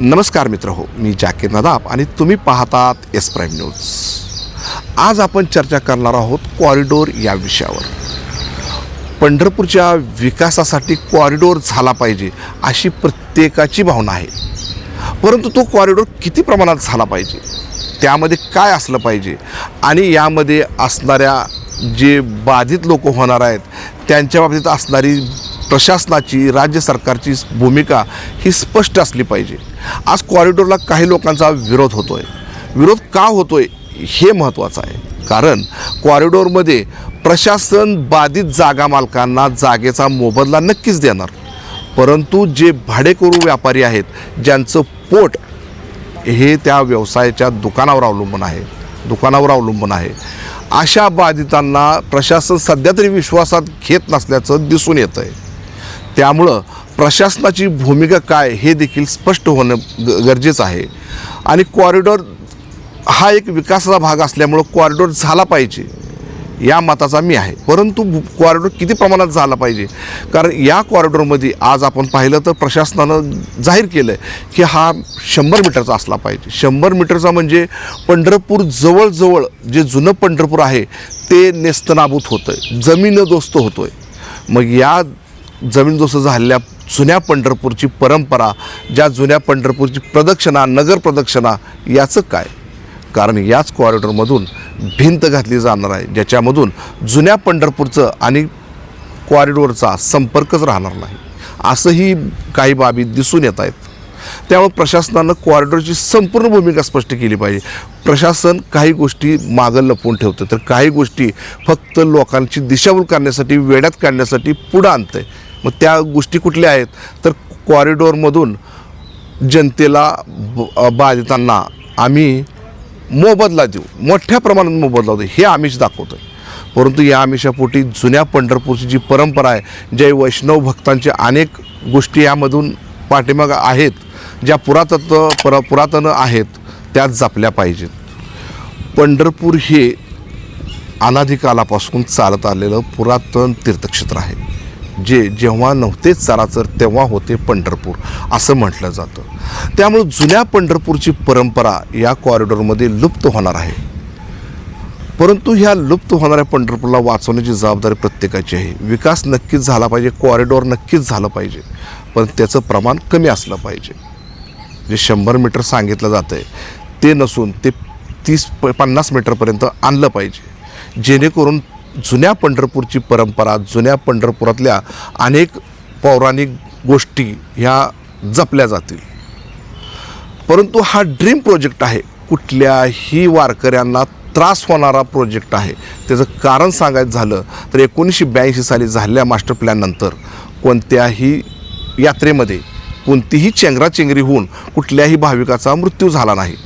नमस्कार मित्र हो मी जाकीर नदाब आणि तुम्ही पाहतात एस प्राईम न्यूज. आज आपण चर्चा करणार आहोत कॉरिडोर या विषयावर. पंढरपूरच्या विकासासाठी कॉरिडोर झाला पाहिजे अशी प्रत्येकाची भावना आहे. परंतु तो कॉरिडोर किती प्रमाणात झाला पाहिजे? त्यामध्ये काय असलं पाहिजे? आणि यामध्ये असणाऱ्या जे बाधित लोक होणार आहेत त्यांच्या बाबतीत असणारी प्रशासनाची राज्य सरकारची भूमिका ही स्पष्ट असली पाहिजे. आज कॉरिडॉरला काही लोकांचा विरोध होतो आहे विरोध का होतो आहे हे महत्त्वाचं आहे. कारण कॉरिडॉरमध्ये प्रशासन बाधित जागा मालकांना जागेचा मोबदला नक्कीच देणार. परंतु जे भाडेकरू व्यापारी आहेत ज्यांचं पोट हे त्या व्यवसायाच्या दुकानावर अवलंबून आहे दुकानावर अवलंबून आहे अशा बाधितांना प्रशासन सध्या तरी विश्वासात घेत नसल्याचं दिसून येतं आहे त्यामुळं प्रशासनाची भूमिका काय हे देखील स्पष्ट होणं ग गरजेचं आहे. आणि कॉरिडॉर हा एक विकासाचा भाग असल्यामुळं कॉरिडॉर झाला पाहिजे या मताचा मी आहे. परंतु कॉरिडॉर किती प्रमाणात झाला पाहिजे? कारण या कॉरिडॉरमध्ये आज आपण पाहिलं तर प्रशासनानं जाहीर केलं आहे की हा शंभर मीटरचा असला पाहिजे. शंभर मीटरचा म्हणजे पंढरपूर जवळजवळ जे जुनं पंढरपूर आहे ते नेस्तनाबूत होतं आहे जमीन दोस्त होतो आहे मग या जमीनदोस्त झालेल्या जुन्या पंढरपूरची परंपरा ज्या जुन्या पंढरपूरची प्रदक्षिणा नगर प्रदक्षिणा याचं काय? कारण याच कॉरिडॉरमधून भिंत घातली जाणार आहे ज्याच्यामधून जुन्या पंढरपूरचं आणि कॉरिडॉरचा संपर्कच राहणार नाही. असंही काही बाबी दिसून येत आहेत. त्यामुळे प्रशासनानं कॉरिडॉरची संपूर्ण भूमिका स्पष्ट केली पाहिजे. प्रशासन काही गोष्टी मागं लपवून ठेवतं. तर काही गोष्टी फक्त लोकांची दिशाभूल करण्यासाठी वेड्यात काढण्यासाठी पुढं आणतं आहे मग त्या गोष्टी कुठल्या आहेत? तर कॉरिडॉरमधून जनतेला ब- बाधितांना आम्ही मोबदला देऊ. मोठ्या प्रमाणात मोबदला देऊ. हे आमिष दाखवतो आहे परंतु या आमिषापोटी जुन्या पंढरपूरची जी परंपरा आहे जे वैष्णव भक्तांच्या अनेक गोष्टी यामधून पाठीमागं आहेत ज्या पुरातत्व पर पुरातन आहेत त्या जपल्या पाहिजेत. पंढरपूर हे अनाधिकालापासून चालत आलेलं पुरातन तीर्थक्षेत्र आहे. जे जेव्हा नव्हतेच चराचर तेव्हा होते पंढरपूर असं म्हटलं जातं. त्यामुळे जुन्या पंढरपूरची परंपरा या कॉरिडॉरमध्ये लुप्त होणार आहे. परंतु ह्या लुप्त होणाऱ्या पंढरपूरला वाचवण्याची जबाबदारी प्रत्येकाची आहे. विकास नक्कीच झाला पाहिजे कॉरिडॉर नक्कीच झालं पाहिजे पण त्याचं प्रमाण कमी असलं पाहिजे. जे शंभर मीटर सांगितलं जातं आहे ते नसून ते तीस प पन्नास मीटरपर्यंत आणलं पाहिजे. जेणेकरून जुन्या पंढरपूरची परंपरा जुन्या पंढरपुरातल्या अनेक पौराणिक गोष्टी ह्या जपल्या जातील. परंतु हा ड्रीम प्रोजेक्ट आहे. कुठल्याही वारकऱ्यांना त्रास होणारा प्रोजेक्ट आहे. त्याचं कारण सांगायचं झालं तर एकोणीसशे ब्याऐंशी साली झालेल्या मास्टर प्लॅननंतर कोणत्याही यात्रेमध्ये कोणतीही चेंगराचेंगरी होऊन कुठल्याही भाविकाचा मृत्यू झाला नाही.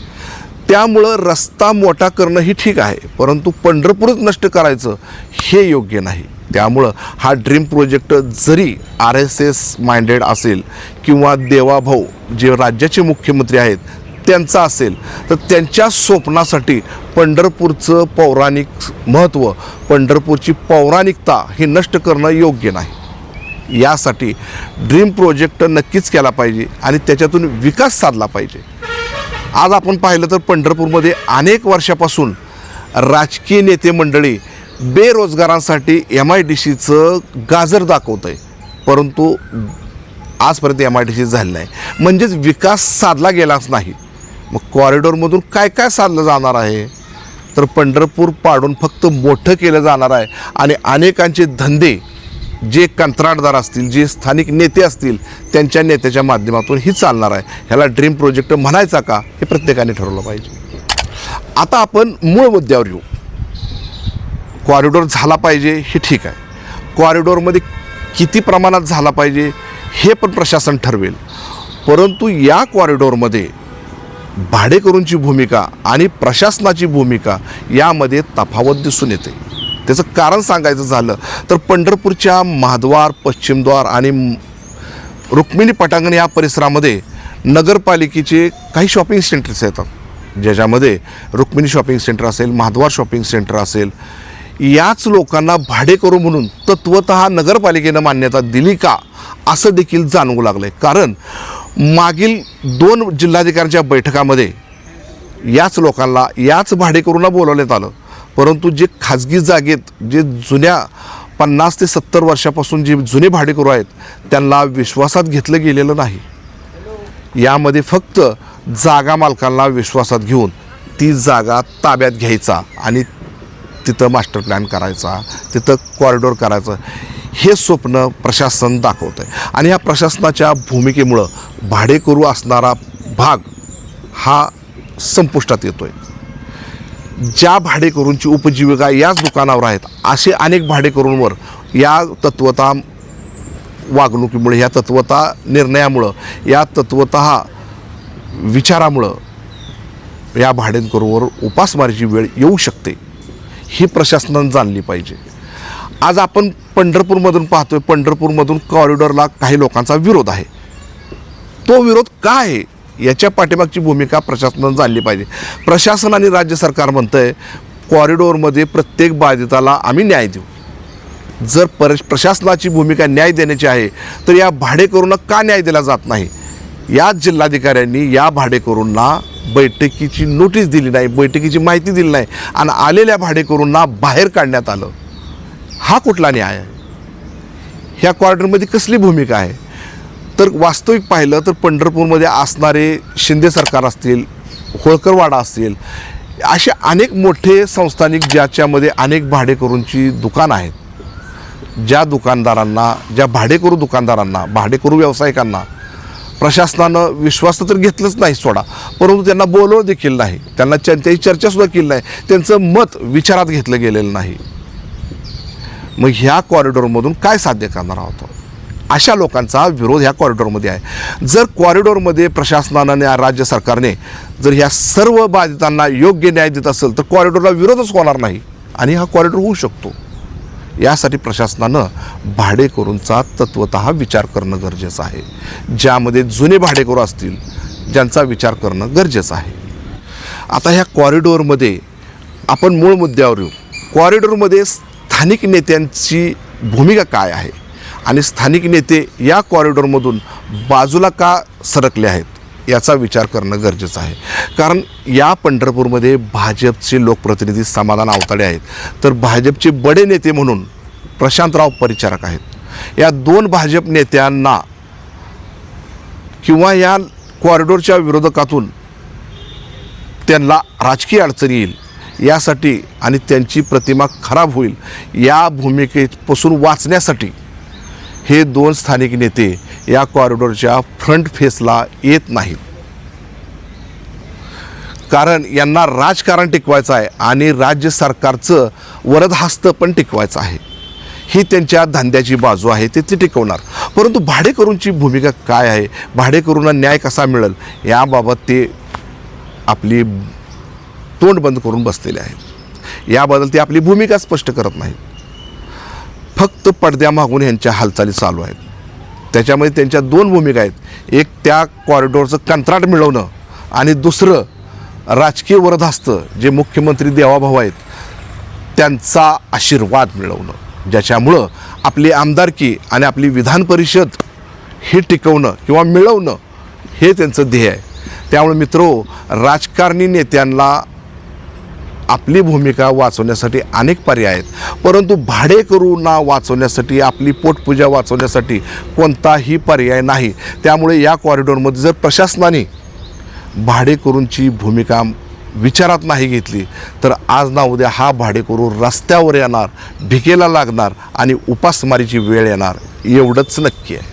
त्यामुळं रस्ता मोठा करणं ही ठीक आहे परंतु पंढरपूरच नष्ट करायचं हे योग्य नाही. त्यामुळं हा ड्रीम प्रोजेक्ट जरी आर एस एस माइंडेड असेल किंवा देवाभाऊ जे राज्याचे मुख्यमंत्री आहेत त्यांचा असेल तर त्यांच्या स्वप्नासाठी पंढरपूरचं पौराणिक महत्त्व पंढरपूरची पौराणिकता ही नष्ट करणं योग्य नाही. यासाठी ड्रीम प्रोजेक्ट नक्कीच केला पाहिजे आणि त्याच्यातून विकास साधला पाहिजे. आज आपण पाहिलं तर पंढरपूरमध्ये अनेक वर्षापासून राजकीय नेते मंडळी बेरोजगारांसाठी एम आय डी सीचं गाजर दाखवत आहे. परंतु आजपर्यंत एम आय डी सी झालं नाही. म्हणजेच विकास साधला गेलाच नाही. मग कॉरिडॉरमधून काय काय साधलं जाणार आहे? तर पंढरपूर पाडून फक्त मोठं केलं जाणार आहे आणि अनेकांचे धंदे जे कंत्राटदार असतील जे स्थानिक नेते असतील त्यांच्या नेत्याच्या माध्यमातून ही चालणार आहे. ह्याला ड्रीम प्रोजेक्ट म्हणायचा का हे प्रत्येकाने ठरवलं पाहिजे. आता आपण मूळ मुद्द्यावर येऊ. कॉरिडॉर झाला पाहिजे हे ठीक आहे. कॉरिडॉरमध्ये किती प्रमाणात झाला पाहिजे हे पण प्रशासन ठरवेल. परंतु या कॉरिडॉरमध्ये भाडेकरूंची भूमिका आणि प्रशासनाची भूमिका यामध्ये तफावत दिसून येते. त्याचं कारण सांगायचं झालं तर पंढरपूरच्या महाद्वार पश्चिमद्वार आणि रुक्मिणी पटांगण या परिसरामध्ये नगरपालिकेचे काही शॉपिंग सेंटर्स येतात. ज्याच्यामध्ये रुक्मिणी शॉपिंग सेंटर असेल महाद्वार शॉपिंग सेंटर असेल याच लोकांना भाडेकरू म्हणून तत्वत नगरपालिकेनं मान्यता दिली का असं देखील जाणवू लागलं आहे कारण मागील दोन जिल्हाधिकाऱ्यांच्या बैठकामध्ये याच लोकांना याच भाडेकरूंना बोलवण्यात आलं. परंतु जे खाजगी जागेत जे जुन्या पन्नास ते सत्तर वर्षापासून जे जुने भाडेकरू आहेत त्यांना विश्वासात घेतलं गेलेलं नाही. यामध्ये फक्त जागा मालकांना विश्वासात घेऊन ती जागा ताब्यात घ्यायचा आणि तिथं मास्टर प्लॅन करायचा तिथं कॉरिडॉर करायचं हे स्वप्न प्रशासन दाखवतं आहे आणि या प्रशासनाच्या भूमिकेमुळं भाडेकरू असणारा भाग हा संपुष्टात येतो आहे ज्या भाडेकरूंची उपजीविका याच दुकानावर आहेत असे अनेक भाडेकरूंवर या तत्वता वागणुकीमुळे या तत्वता निर्णयामुळं या तत्वत विचारामुळं या भाडेकरूवर उपासमारीची वेळ येऊ शकते ही प्रशासनानं जाणली पाहिजे. आज आपण पंढरपूरमधून पाहतोय पंढरपूरमधून कॉरिडॉरला काही लोकांचा विरोध आहे. तो विरोध का आहे? याच्या पाठीमागची भूमिका प्रशासनानं जाणली पाहिजे. प्रशासन आणि राज्य सरकार म्हणतं आहे कॉरिडॉरमध्ये प्रत्येक बाधिताला आम्ही न्याय देऊ. जर पर प्रशासनाची भूमिका न्याय देण्याची आहे तर या भाडेकरूंना का न्याय दिला जात नाही? याच जिल्हाधिकाऱ्यांनी या भाडेकरूंना बैठकीची नोटीस दिली नाही बैठकीची माहिती दिली नाही आणि आलेल्या भाडेकरूंना बाहेर काढण्यात आलं. हा कुठला न्याय आहे? ह्या क्वार्टरमध्ये कसली भूमिका आहे? तर वास्तविक पाहिलं तर पंढरपूरमध्ये असणारे शिंदे सरकार असतील होळकरवाडा असतील असे अनेक मोठे संस्थानिक ज्याच्यामध्ये अनेक भाडेकरूंची दुकानं आहेत. ज्या दुकानदारांना ज्या भाडेकरू दुकानदारांना भाडेकरू व्यावसायिकांना प्रशासनानं विश्वास तर घेतलंच नाही सोडा परंतु त्यांना बोलवलं देखील नाही. त्यांना त्यांच्याही चर्चासुद्धा केली नाही. त्यांचं मत विचारात घेतलं गेलेलं नाही. मग ह्या कॉरिडॉरमधून काय साध्य करणार आहोत अशा लोकांचा विरोध ह्या कॉरिडॉरमध्ये आहे. जर कॉरिडॉरमध्ये प्रशासनानं आणि राज्य सरकारने जर ह्या सर्व बाधितांना योग्य न्याय देत असेल तर कॉरिडॉरला विरोधच होणार नाही. आणि हा कॉरिडॉर होऊ शकतो. यासाठी प्रशासनानं भाडेकरूंचा तत्वत विचार करणं गरजेचं आहे. ज्यामध्ये जुने भाडेकरू असतील ज्यांचा विचार करणं गरजेचं आहे. आता ह्या कॉरिडॉरमध्ये आपण मूळ मुद्द्यावर येऊ. कॉरिडॉरमध्ये स्थानिक नेत्यांची भूमिका काय आहे? आणि स्थानिक नेते या कॉरिडॉरमधून बाजूला का सरकले आहेत याचा विचार करणं गरजेचं आहे. कारण या पंढरपूरमध्ये भाजपचे लोकप्रतिनिधी समाधान आवताडे आहेत. तर भाजपचे बडे नेते म्हणून प्रशांतराव परिचारक आहेत. या दोन भाजप नेत्यांना किंवा या कॉरिडॉरच्या विरोधकातून त्यांना राजकीय अडचणी येईल यासाठी आणि त्यांची प्रतिमा खराब होईल या भूमिकेपासून वाचण्यासाठी हे दोन स्थानिक नेते या कॉरिडॉरच्या फ्रंट फेसला येत नाहीत. कारण यांना राजकारण टिकवायचं आहे आणि राज्य सरकारचं वरदहस्त पण टिकवायचं आहे. ही त्यांच्या धंद्याची बाजू आहे ते ते टिकवणार. परंतु भाडेकरूंची भूमिका काय आहे? भाडेकरूंना न्याय कसा मिळेल? याबाबत ते आपली तोंड बंद करून बसलेले आहेत. याबद्दल ते आपली भूमिका स्पष्ट करत नाहीत. फक्त पडद्यामागून ह्यांच्या हालचाली चालू आहेत. त्याच्यामध्ये त्यांच्या दोन भूमिका आहेत. एक त्या कॉरिडॉरचं कंत्राट मिळवणं आणि दुसरं राजकीय वरदहस्त जे मुख्यमंत्री देवाभाऊ आहेत त्यांचा आशीर्वाद मिळवणं. ज्याच्यामुळं आपली आमदारकी आणि आपली विधान परिषद हे टिकवणं किंवा मिळवणं हे त्यांचं ध्येय आहे. त्यामुळे मित्रो राजकारणी नेत्यांना आपली भूमिका वाचवण्यासाठी अनेक पर्याय आहेत. परंतु भाडेकरूंना वाचवण्यासाठी आपली पोटपूजा वाचवण्यासाठी कोणताही पर्याय नाही. त्यामुळे या कॉरिडॉरमध्ये जर प्रशासनाने भाडेकरूंची भूमिका विचारात नाही घेतली तर आज ना उद्या हा भाडेकरू रस्त्यावर येणार भिकेला लागणार आणि उपासमारीची वेळ येणार एवढंच नक्की आहे.